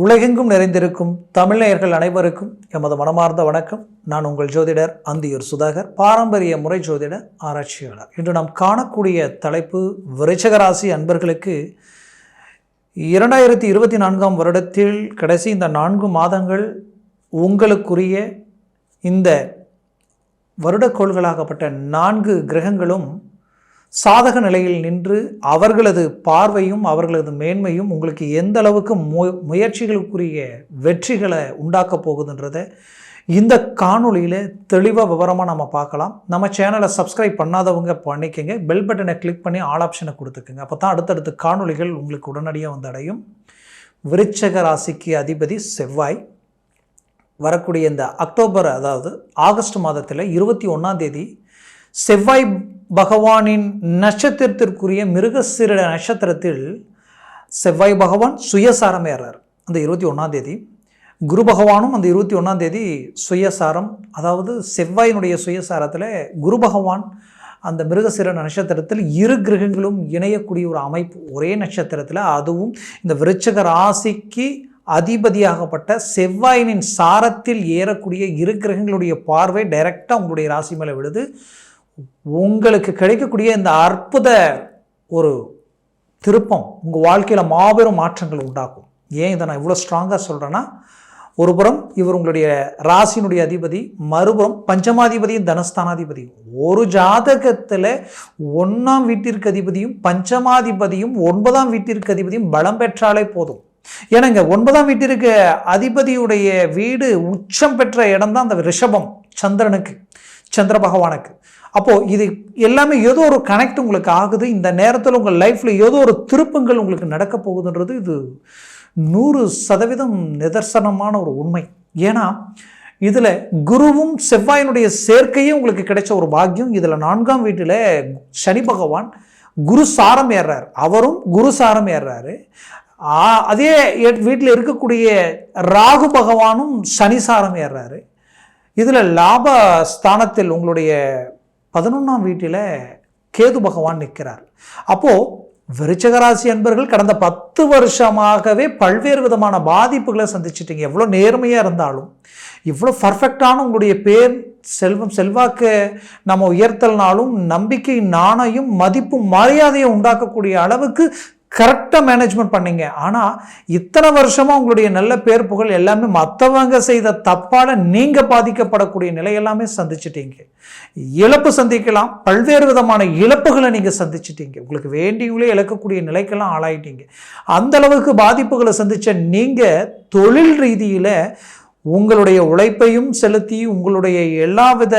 உலகெங்கும் நிறைந்திருக்கும் தமிழ்நேயர்கள் அனைவருக்கும் எமது மனமார்ந்த வணக்கம். நான் உங்கள் ஜோதிடர் அந்தியூர் சுதாகர் பாரம்பரிய முறை ஜோதிட ஆராய்ச்சியாளர். இன்று நாம் காணக்கூடிய தலைப்பு விருச்சகராசி அன்பர்களுக்கு இரண்டாயிரத்தி இருபத்தி நான்காம் வருடத்தில் கடைசி இந்த நான்கு மாதங்கள் உங்களுக்குரிய இந்த வருடக்கோள்களாகப்பட்ட நான்கு கிரகங்களும் சாதக நிலையில் நின்று அவர்களது பார்வையும் அவர்களது மேன்மையும் உங்களுக்கு எந்த அளவுக்கு மு முயற்சிகளுக்குரிய வெற்றிகளை உண்டாக்க போகுதுன்றதை இந்த காணொளியில் தெளிவாக விவரமாக நம்ம பார்க்கலாம். நம்ம சேனலை சப்ஸ்கிரைப் பண்ணாதவங்க பண்ணிக்கங்க. பெல் பட்டனை கிளிக் பண்ணி ஆல் ஆப்ஷனை கொடுத்துக்குங்க. அப்போ தான் அடுத்தடுத்த காணொளிகள் உங்களுக்கு உடனடியாக வந்து அடையும். விருச்சக ராசிக்கு அதிபதி செவ்வாய். வரக்கூடிய இந்த அக்டோபர் அதாவது ஆகஸ்ட் மாதத்தில் இருபத்தி ஒன்றாம் தேதி செவ்வாய் பகவானின் நட்சத்திரத்திற்குரிய மிருகசீரட நட்சத்திரத்தில் செவ்வாய் பகவான் சுயசாரம் ஏறார். அந்த இருபத்தி ஒன்றாம் தேதி. குரு பகவானும் அந்த இருபத்தி ஒன்றாம் தேதி சுயசாரம் அதாவது செவ்வாயினுடைய சுயசாரத்தில் குரு பகவான் அந்த மிருகசீர நட்சத்திரத்தில் இரு கிரகங்களும் இணையக்கூடிய ஒரு அமைப்பு. ஒரே நட்சத்திரத்தில் அதுவும் இந்த விருச்சக ராசிக்கு அதிபதியாகப்பட்ட செவ்வாயினின் சாரத்தில் ஏறக்கூடிய இரு கிரகங்களுடைய பார்வை டைரெக்டாக உங்களுடைய ராசி மேலே விழுது. உங்களுக்கு கிடைக்கக்கூடிய இந்த அற்புத ஒரு திருப்பம் உங்கள் வாழ்க்கையில் மாபெரும் மாற்றங்கள் உண்டாக்கும் ஏன் இதை நான் இவ்வளோ ஸ்ட்ராங்காக சொல்கிறேன்னா ஒரு புறம் இவர் உங்களுடைய ராசினுடைய அதிபதி மறுபுறம் பஞ்சமாதிபதியும் தனஸ்தானாதிபதியும் ஒரு ஜாதகத்தில் ஒன்றாம் வீட்டிற்கு அதிபதியும் பஞ்சமாதிபதியும் ஒன்பதாம் வீட்டிற்கு அதிபதியும் பலம் பெற்றாலே போதும். ஏனங்க ஒன்பதாம் வீட்டிற்கு அதிபதியுடைய வீடு உச்சம் பெற்ற இடம் தான் அந்த ரிஷபம் சந்திரனுக்கு. சந்திர பகவானுக்கு. அப்போது இது எல்லாமே ஏதோ ஒரு கனெக்ட் உங்களுக்கு ஆகுது. இந்த நேரத்தில் உங்கள் லைஃப்பில் ஏதோ ஒரு திருப்பங்கள் உங்களுக்கு நடக்க போகுதுன்றது இது நூறு சதவீதம் நிதர்சனமான ஒரு உண்மை. ஏன்னா இதில் குருவும் செவ்வாயினுடைய சேர்க்கையும் உங்களுக்கு கிடைச்ச ஒரு பாக்கியம். இதில் நான்காம் வீட்டில் சனி பகவான் குரு சாரம் ஏறுறார். அவரும் குரு சாரம் ஏறுறாரு. அதே வீட்டில் இருக்கக்கூடிய ராகு பகவானும் சனி சாரம் ஏறுறாரு. இதில் லாப ஸ்தானத்தில் உங்களுடைய பதினொன்றாம் வீட்டில் கேது பகவான் நிற்கிறார். அப்போது விருச்சகராசி அன்பர்கள் கடந்த பத்து வருஷமாகவே பல்வேறு விதமான பாதிப்புகளை சந்திச்சிட்டீங்க. எவ்வளோ நேர்மையாக இருந்தாலும் இவ்வளோ பர்ஃபெக்டான உங்களுடைய பேர் செல்வம் செல்வாக்கு நம்ம உயர்த்தல்னாலும் நம்பிக்கை நாணயம் மதிப்பும் மரியாதையை உண்டாக்கக்கூடிய அளவுக்கு கரெக்டாக மேனேஜ்மெண்ட் பண்ணீங்க. ஆனால் இத்தனை வருஷமாக உங்களுடைய நல்ல பேர் புகழ் எல்லாமே மற்றவங்க செய்த தப்பால் நீங்கள் பாதிக்கப்படக்கூடிய நிலை எல்லாமே சந்திச்சிட்டீங்க. இழப்பு சந்திக்கலாம். பல்வேறு விதமான இழப்புகளை நீங்கள் சந்திச்சிட்டீங்க. உங்களுக்கு வேண்டியவங்களே இழக்கக்கூடிய நிலைக்கெல்லாம் ஆளாயிட்டீங்க. அந்தளவுக்கு பாதிப்புகளை சந்தித்த நீங்கள் தொழில் ரீதியில் உங்களுடைய உழைப்பையும் செலுத்தி உங்களுடைய எல்லாவித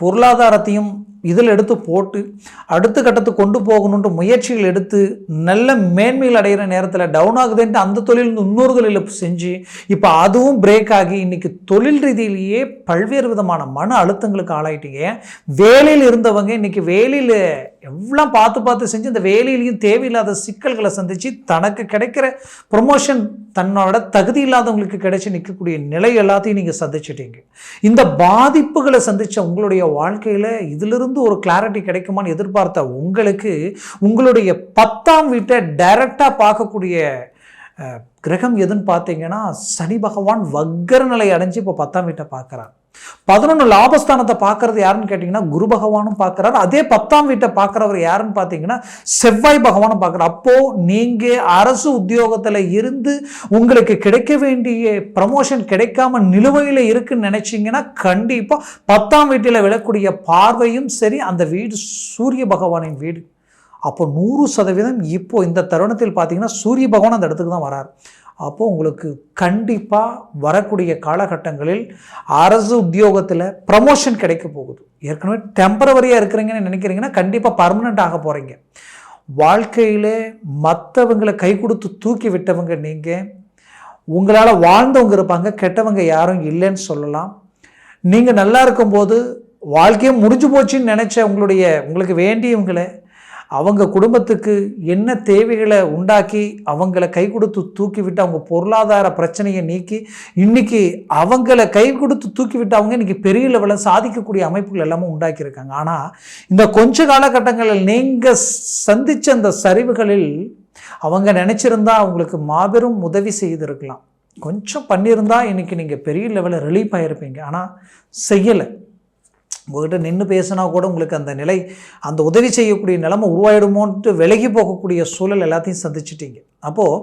பொருளாதாரத்தையும் இதில் எடுத்து போட்டு அடுத்த கட்டத்துக்கு கொண்டு போகணுன்ற முயற்சிகள் எடுத்து நல்ல மேன்மைகள் அடைகிற நேரத்தில் டவுன் ஆகுதுன்ட்டு அந்த தொழில் இன்னொரு தொழிலில் செஞ்சு இப்போ அதுவும் பிரேக் ஆகி இன்றைக்கி தொழில் ரீதியிலேயே பல்வேறு விதமான மன அழுத்தங்களுக்கு ஆளாயிட்டீங்க. வேலையில் இருந்தவங்க இன்றைக்கி வேலையில் எவ்வளோ பார்த்து பார்த்து செஞ்சு இந்த வேலையிலையும் தேவையில்லாத சிக்கல்களை சந்தித்து தனக்கு கிடைக்கிற ப்ரொமோஷன் தன்னோட தகுதி இல்லாதவங்களுக்கு கிடைச்சி நிற்கக்கூடிய நிலை எல்லாத்தையும் நீங்கள் சந்திச்சிட்டீங்க. இந்த பாதிப்புகளை சந்தித்த உங்களுடைய வாழ்க்கையில் இதிலிருந்து ஒரு கிளாரிட்டி கிடைக்குமான்னு எதிர்பார்த்த உங்களுக்கு உங்களுடைய பத்தாம் வீட்டை டைரெக்டாக பார்க்கக்கூடிய கிரகம் எதுன்னு பார்த்தீங்கன்னா சனி பகவான் வக்கர நிலை அடைஞ்சு இப்போ பத்தாம் வீட்டை பார்க்குறார். பதினொன்று லாபஸ்தானத்தை பார்க்கறது யாருன்னு கேட்டிங்கன்னா குரு பகவானும் பார்க்குறாரு. அதே பத்தாம் வீட்டை பார்க்குறவர் யாருன்னு பார்த்தீங்கன்னா செவ்வாய் பகவானும் பார்க்குறாரு. அப்போது நீங்கள் அரசு உத்தியோகத்தில் இருந்து உங்களுக்கு கிடைக்க வேண்டிய ப்ரமோஷன் கிடைக்காம நிலுவையில் இருக்குன்னு நினச்சிங்கன்னா கண்டிப்பாக பத்தாம் வீட்டில் விழக்கூடிய பார்வையும் சரி அந்த வீடு சூரிய பகவானின் வீடு. அப்போ நூறு சதவீதம் இப்போ இந்த தருணத்தில் பார்த்தீங்கன்னா சூரிய பகவான் அந்த இடத்துக்கு தான் வரார். அப்போது உங்களுக்கு கண்டிப்பாக வரக்கூடிய காலகட்டங்களில் அரசு உத்தியோகத்தில் ப்ரமோஷன் கிடைக்க போகுது. ஏற்கனவே டெம்பரவரியாக இருக்கிறீங்கன்னு நினைக்கிறீங்கன்னா கண்டிப்பாக பர்மனெண்ட் ஆக போகிறீங்க வாழ்க்கையிலே மற்றவங்களை கை கொடுத்து தூக்கி விட்டவங்க நீங்கள் உங்களால் வாழ்ந்தவங்க இருப்பாங்க கெட்டவங்க யாரும் இல்லைன்னு சொல்லலாம். நீங்கள் நல்லா இருக்கும்போது வாழ்க்கையே முடிஞ்சு போச்சுன்னு நினச்ச உங்களுடைய உங்களுக்கு வேண்டியவங்களை அவங்க குடும்பத்துக்கு என்ன தேவைகளை உண்டாக்கி அவங்கள கை கொடுத்து தூக்கிவிட்டு அவங்க பொருளாதார பிரச்சனையை நீக்கி இன்னைக்கு அவங்கள கை கொடுத்து தூக்கிவிட்டு அவங்க இன்னைக்கு பெரிய லெவலில் சாதிக்கக்கூடிய அமைப்புகள் எல்லாமே உண்டாக்கியிருக்காங்க. ஆனால் இந்த கொஞ்ச காலகட்டங்களில் நீங்கள் சந்தித்த அந்த சரிவுகளில் அவங்க நினச்சிருந்தா அவங்களுக்கு மாபெரும் உதவி செய்திருக்கலாம். கொஞ்சம் பண்ணியிருந்தால் இன்றைக்கி நீங்கள் பெரிய லெவலில் ரிலீஃப் ஆகிருப்பீங்க ஆனால் செய்யலை. உங்கள்கிட்ட நின்று பேசினா கூட உங்களுக்கு அந்த நிலை அந்த உதவி செய்யக்கூடிய நிலைமை உருவாயிடுமோன்ட்டு விலகி போகக்கூடிய சூழல் எல்லாத்தையும் சந்திச்சிட்டீங்க. அப்போது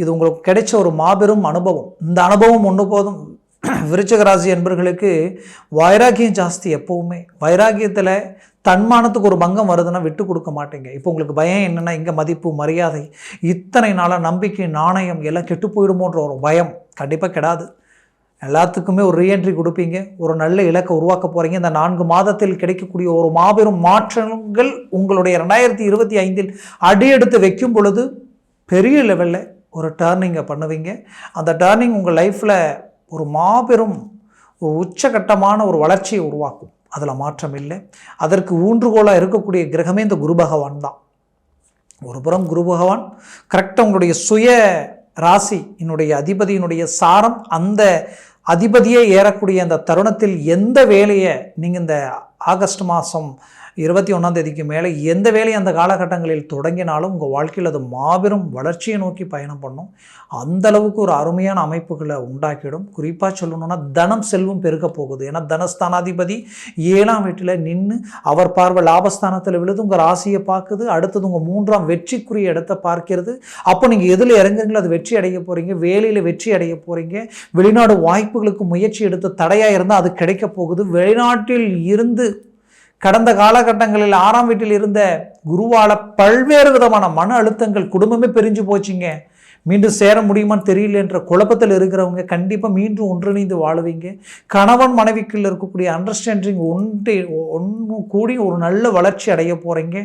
இது உங்களுக்கு கிடைச்ச ஒரு மாபெரும் அனுபவம். இந்த அனுபவம் ஒன்று போதும். விருச்சகராசி என்பர்களுக்கு வைராகியம் ஜாஸ்தி எப்போவுமே. வைராக்கியத்தில் தன்மானத்துக்கு ஒரு பங்கம் வருதுன்னா விட்டு கொடுக்க மாட்டீங்க. இப்போ உங்களுக்கு பயம் என்னென்னா இங்கே மதிப்பு மரியாதை இத்தனை நாளாக நம்பிக்கை நாணயம் எல்லாம் கெட்டு போயிடுமோன்ற ஒரு பயம் கண்டிப்பாக கெடாது. எல்லாத்துக்குமே ஒரு ரீஎன்ட்ரி கொடுப்பீங்க. ஒரு நல்ல இலக்கை உருவாக்க போகிறீங்க இந்த நான்கு மாதத்தில் கிடைக்கக்கூடிய ஒரு மாபெரும் மாற்றங்கள் உங்களுடைய ரெண்டாயிரத்தி இருபத்தி ஐந்தில் அடியெடுத்து வைக்கும் பொழுது பெரிய லெவலில் ஒரு டேர்னிங்கை பண்ணுவீங்க. அந்த டேர்னிங் உங்கள் லைஃப்பில் ஒரு மாபெரும் ஒரு உச்சகட்டமான ஒரு வளர்ச்சியை உருவாக்கும். அதில் மாற்றம் இல்லை. அதற்கு ஊன்றுகோலாக இருக்கக்கூடிய கிரகமே இந்த குரு பகவான் தான். ஒரு புறம் குரு பகவான் கரெக்டாக உங்களுடைய சுய ராசி என்னுடைய அதிபதியினுடைய சாரம் அந்த அதிபதியே ஏறக்கூடிய அந்த தருணத்தில் எந்த வேலையை நீங்கள் இந்த ஆகஸ்ட் மாதம் இருபத்தி ஒன்றாம் தேதிக்கு மேலே எந்த வேலையை அந்த காலகட்டங்களில் தொடங்கினாலும் உங்கள் வாழ்க்கையில் அது மாபெரும் வளர்ச்சியை நோக்கி பயணம் பண்ணும். அந்த அளவுக்கு ஒரு அருமையான அமைப்புகளை உண்டாக்கிடும். குறிப்பாக சொல்லணும்னா தனம் செல்வம் பெருக போகுது. ஏன்னா தனஸ்தானாதிபதி ஏழாம் வீட்டில் நின்று அவர் பார்வை லாபஸ்தானத்தில் விழுது உங்கள் ராசியை பார்க்குது. அடுத்தது உங்கள் மூன்றாம் வெற்றிக்குரிய இடத்தை பார்க்கிறது. அப்போ நீங்கள் எதில் இறங்குங்களோ அது வெற்றி அடைய போகிறீங்க வேலையில் வெற்றி அடைய போகிறீங்க வெளிநாடு வாய்ப்புகளுக்கு முயற்சி எடுத்து தடையாக இருந்தால் அது கிடைக்க போகுது. வெளிநாட்டில் இருந்து கடந்த காலகட்டங்களில் ஆறாம் வீட்டில் இருந்த குருவால பல்வேறு விதமான மன அழுத்தங்கள் குடும்பமே பிரிஞ்சு போச்சுங்க. மீண்டும் சேர முடியுமான்னு தெரியல என்ற குழப்பத்தில் இருக்கிறவங்க கண்டிப்பாக மீண்டும் ஒன்றிணைந்து வாழுவீங்க. கணவன் மனைவிக்குள்ள இருக்கக்கூடிய அண்டர்ஸ்டாண்டிங் ஒன்று ஒன்று கூடி ஒரு நல்ல வளர்ச்சி அடைய போகிறீங்க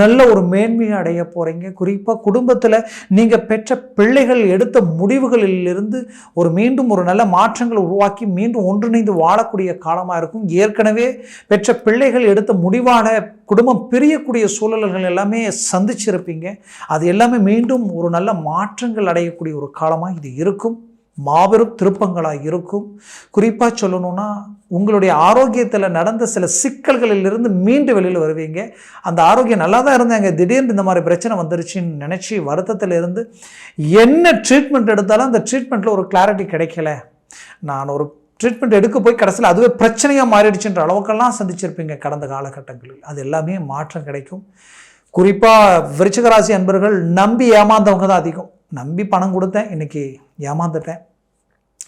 நல்ல ஒரு மேன்மையை அடைய போகிறீங்க குறிப்பாக குடும்பத்தில் நீங்கள் பெற்ற பிள்ளைகள் எடுத்த முடிவுகளிலிருந்து ஒரு மீண்டும் ஒரு நல்ல மாற்றங்களை உருவாக்கி மீண்டும் ஒன்றிணைந்து வாழக்கூடிய காலமாக இருக்கும். ஏற்கனவே பெற்ற பிள்ளைகள் எடுத்த முடிவான குடும்பம் பிரியக்கூடிய சூழல்கள் எல்லாமே சந்திச்சிருப்பீங்க. அது எல்லாமே மீண்டும் ஒரு நல்ல மாற்றங்கள் அடையக்கூடிய ஒரு காலமாக இது இருக்கும். மாபெரும் திருப்பங்களாக இருக்கும். குறிப்பாக சொல்லணும்னா உங்களுடைய ஆரோக்கியத்தில் நடந்த சில சிக்கல்களிலிருந்து மீண்டு வெளியில் வருவீங்க. அந்த ஆரோக்கியம் நல்லா தான் இருந்தாங்க. திடீர்னு இந்த மாதிரி பிரச்சனை வந்துருச்சுன்னு நினச்சி வருத்தத்தில் இருந்து என்ன ட்ரீட்மெண்ட் எடுத்தாலும் அந்த ட்ரீட்மெண்ட்டில் ஒரு கிளாரிட்டி கிடைக்கல. நான் ஒரு ட்ரீட்மெண்ட் எடுக்க போய் கடைசியில் அதுவே பிரச்சனையாக மாறிடுச்சுன்ற அளவுக்கெல்லாம் சந்திச்சிருப்பீங்க கடந்த காலகட்டங்களில். அது எல்லாமே மாற்றம் கிடைக்கும். குறிப்பாக விருச்சிகராசி அன்பர்கள் நம்பி ஏமாந்தவங்க தான் அதிகம். நம்பி பணம் கொடுத்தேன் இன்றைக்கி ஏமாந்துட்டேன்.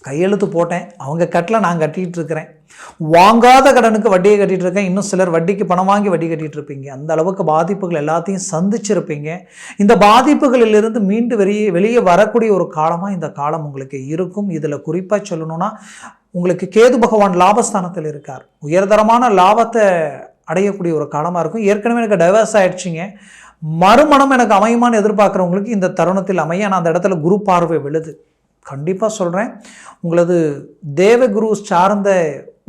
கையெழுத்து போட்டேன் அவங்க கட்டில் நான் கட்டிகிட்டு இருக்கிறேன். வாங்காத கடனுக்கு வட்டியை கட்டிகிட்டு இருக்கேன். இன்னும் சிலர் வட்டிக்கு பணம் வாங்கி வட்டி கட்டிகிட்டு இருப்பீங்க. அந்த அளவுக்கு பாதிப்புகள் எல்லாத்தையும் சந்திச்சிருப்பீங்க. இந்த பாதிப்புகளிலிருந்து மீண்டு வெளியே வெளியே வரக்கூடிய ஒரு காலமாக இந்த காலம் உங்களுக்கு இருக்கும். இதில் குறிப்பாக சொல்லணும்னா உங்களுக்கு கேது பகவான் லாபஸ்தானத்தில் இருக்கார். உயர்தரமான லாபத்தை அடையக்கூடிய ஒரு காலமாக இருக்கும். ஏற்கனவே எனக்கு டைவர்ஸ் ஆகிடுச்சிங்க மறுமணம் எனக்கு அமையுமான்னு எதிர்பார்க்குறவங்களுக்கு இந்த தருணத்தில் அமைய நான் அந்த இடத்துல குரு பார்வை விழுது. கண்டிப்பாக சொல்கிறேன் உங்களது தேவகுரு சார்ந்த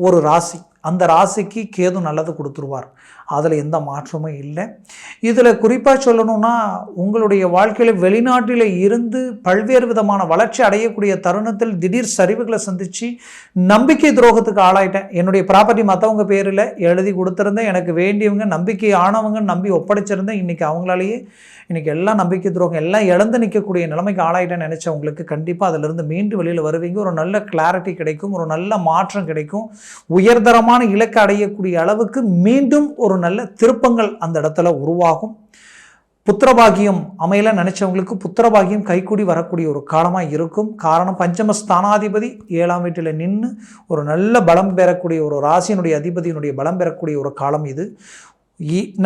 ஒரு ராசி. அந்த ராசிக்கு கேது நல்லது கொடுத்துருவார். அதில் எந்த மாற்றமும் இல்லை. இதில் குறிப்பாக சொல்லணும்னா உங்களுடைய வாழ்க்கையில் வெளிநாட்டில் இருந்து பல்வேறு விதமான வளர்ச்சி அடையக்கூடிய தருணத்தில் திடீர் சரிவுகளை சந்தித்து நம்பிக்கை துரோகத்துக்கு ஆளாயிட்டேன். என்னுடைய ப்ராப்பர்ட்டி மற்றவங்க பேரில் எழுதி கொடுத்துருந்தேன். எனக்கு வேண்டியவங்க நம்பிக்கை ஆனவங்க நம்பி ஒப்படைச்சிருந்தேன். இன்றைக்கி அவங்களாலேயே இன்றைக்கி எல்லாம் நம்பிக்கை துரோகம் எல்லாம் இழந்து நிற்கக்கூடிய நிலைமைக்கு ஆளாயிட்டேன்னு நினச்சவங்களுக்கு கண்டிப்பாக அதிலிருந்து மீண்டு வெளியில் வருவீங்க. ஒரு நல்ல கிளாரிட்டி கிடைக்கும் ஒரு நல்ல மாற்றம் கிடைக்கும். உயர்தரமான இலக்கு அடையக்கூடிய அளவுக்கு மீண்டும் ஒரு நல்ல திருப்பங்கள் அந்த இடத்துல உருவாகும். புத்திரபாகியம் அமையல நினைச்சவங்களுக்கு புத்திரபாகியம் கைக்கூடி வரக்கூடிய ஒரு காலமாக இருக்கும். காரணம் பஞ்சம ஸ்தானாதிபதி ஏழாம் வீட்டில் நின்று ஒரு நல்ல பலம் பெறக்கூடிய ஒரு ராசியினுடைய அதிபதியினுடைய பலம் பெறக்கூடிய ஒரு காலம் இது.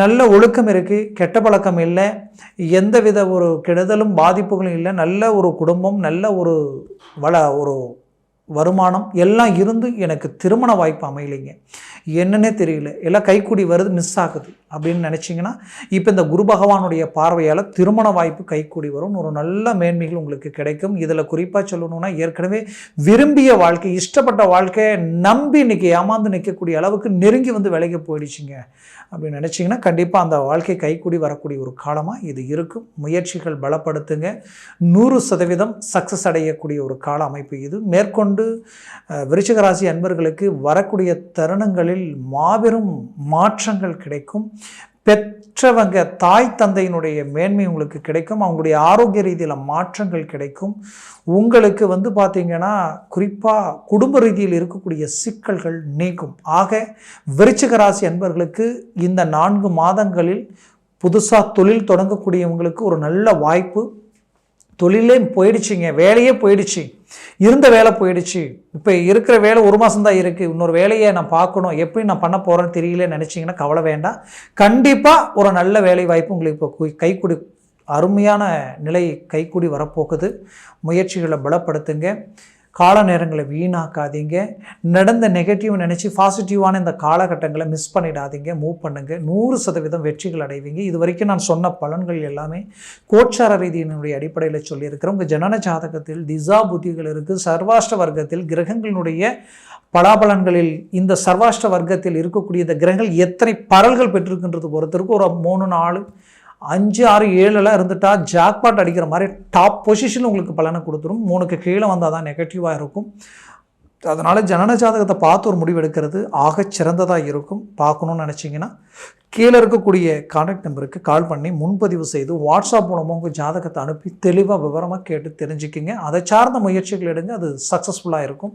நல்ல ஒழுக்கம் இருக்குது கெட்ட பழக்கம் இல்லை எந்தவித ஒரு கெடுதலும் பாதிப்புகளும் இல்லை நல்ல ஒரு குடும்பம் நல்ல ஒரு வள ஒரு வருமானம் எல்லாம் இருந்து எனக்கு திருமண வாய்ப்பு அமையலைங்க. என்னன்னே தெரியல. எல்லாம் கைக்கூடி வருது மிஸ் ஆகுது அப்படின்னு நினச்சிங்கன்னா இப்போ இந்த குரு பகவானுடைய பார்வையால் திருமண வாய்ப்பு கைக்கூடி வரும் ஒரு நல்ல மேன்மைகள் உங்களுக்கு கிடைக்கும். இதில் குறிப்பாக சொல்லணும்னா ஏற்கனவே விரும்பிய வாழ்க்கை இஷ்டப்பட்ட வாழ்க்கையை நம்பி இன்றைக்கி ஏமாந்து நிற்கக்கூடிய அளவுக்கு நெருங்கி வந்து விலைக்கு போயிடுச்சுங்க அப்படின்னு நினச்சிங்கன்னா கண்டிப்பாக அந்த வாழ்க்கை கைக்கூடி வரக்கூடிய ஒரு காலமாக இது இருக்கும். முயற்சிகள் பலப்படுத்துங்க. நூறு சதவீதம் சக்ஸஸ் அடையக்கூடிய ஒரு கால அமைப்பு இது. மேற்கொண்டு விருச்சிகராசி அன்பர்களுக்கு வரக்கூடிய தருணங்களில் மாபெரும் மாற்றங்கள் கிடைக்கும். பெற்றவங்க தாய் தந்தையினுடைய மேன்மை உங்களுக்கு கிடைக்கும். அவங்களுடைய ஆரோக்கிய ரீதியில் மாற்றங்கள் கிடைக்கும். உங்களுக்கு வந்து பார்த்தீங்கன்னா குறிப்பாக குடும்ப ரீதியில் இருக்கக்கூடிய சிக்கல்கள் நீக்கும் ஆக விருச்சிக ராசி அன்பர்களுக்கு இந்த நான்கு மாதங்களில் புதுசாக தொழில் தொடங்கக்கூடியவங்களுக்கு ஒரு நல்ல வாய்ப்பு. தொழிலே போயிடுச்சுங்க வேலையே போயிடுச்சு. இருந்த வேலை போயிடுச்சு. இப்போ இருக்கிற வேலை ஒரு மாதம் தான் இருக்குது இன்னொரு வேலையை நான் பார்க்கணும். எப்படி நான் பண்ண போகிறேன்னு தெரியல நினச்சிங்கன்னா கவலை வேண்டாம். கண்டிப்பாக ஒரு நல்ல வேலை வாய்ப்பு உங்களுக்கு இப்போ கைக்கூடி அருமையான நிலை கைக்கூடி வரப்போகுது. முயற்சிகளை பலப்படுத்துங்க. கால நேரங்களை வீணாக்காதீங்க. நடந்த நெகட்டிவ் நினச்சி பாசிட்டிவான இந்த காலகட்டங்களை மிஸ் பண்ணிடாதீங்க. மூவ் பண்ணுங்கள் நூறு சதவீதம் வெற்றிகள் அடைவீங்க. இது வரைக்கும் நான் சொன்ன பலன்கள் எல்லாமே கோச்சார ரீதியினுடைய அடிப்படையில் சொல்லியிருக்கிறேன் உங்கள் ஜனன ஜாதகத்தில் திசா புத்திகள் இருக்குது சர்வாஷ்ட வர்க்கத்தில் கிரகங்களினுடைய பலாபலன்களில் இந்த சர்வாஷ்ட வர்க்கத்தில் இருக்கக்கூடிய இந்த கிரகங்கள் எத்தனை பரல்கள் பெற்றிருக்கின்றது ஒருத்தருக்கு ஒரு மூணு நாலு அஞ்சு ஆறு ஏழுலாம் இருந்துட்டா ஜாக்பாட் அடிக்கிற மாதிரி டாப் பொசிஷன் உங்களுக்கு பலனை கொடுத்துரும். மூணுக்கு கீழே வந்தால் தான் நெகட்டிவாக இருக்கும். அதனால் ஜனன ஜாதகத்தை பார்த்து ஒரு முடிவு எடுக்கிறது ஆக சிறந்ததாக இருக்கும். பார்க்கணுன்னு நினச்சிங்கன்னா கீழே இருக்கக்கூடிய கான்டாக்ட் நம்பருக்கு கால் பண்ணி முன்பதிவு செய்து வாட்ஸ்அப் மூலமாக உங்கள் ஜாதகத்தை அனுப்பி தெளிவாக விவரமாக கேட்டு தெரிஞ்சுக்கிங்க. அதை சார்ந்த முயற்சிகள் எடுங்க அது சக்ஸஸ்ஃபுல்லாக இருக்கும்.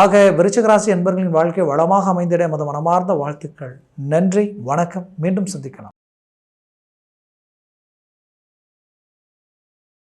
ஆக விருச்சகராசி என்பர்களின் வாழ்க்கை வளமாக அமைந்திட மத மனமார்ந்த வாழ்த்துக்கள். நன்றி வணக்கம். மீண்டும் சந்திக்கலாம்.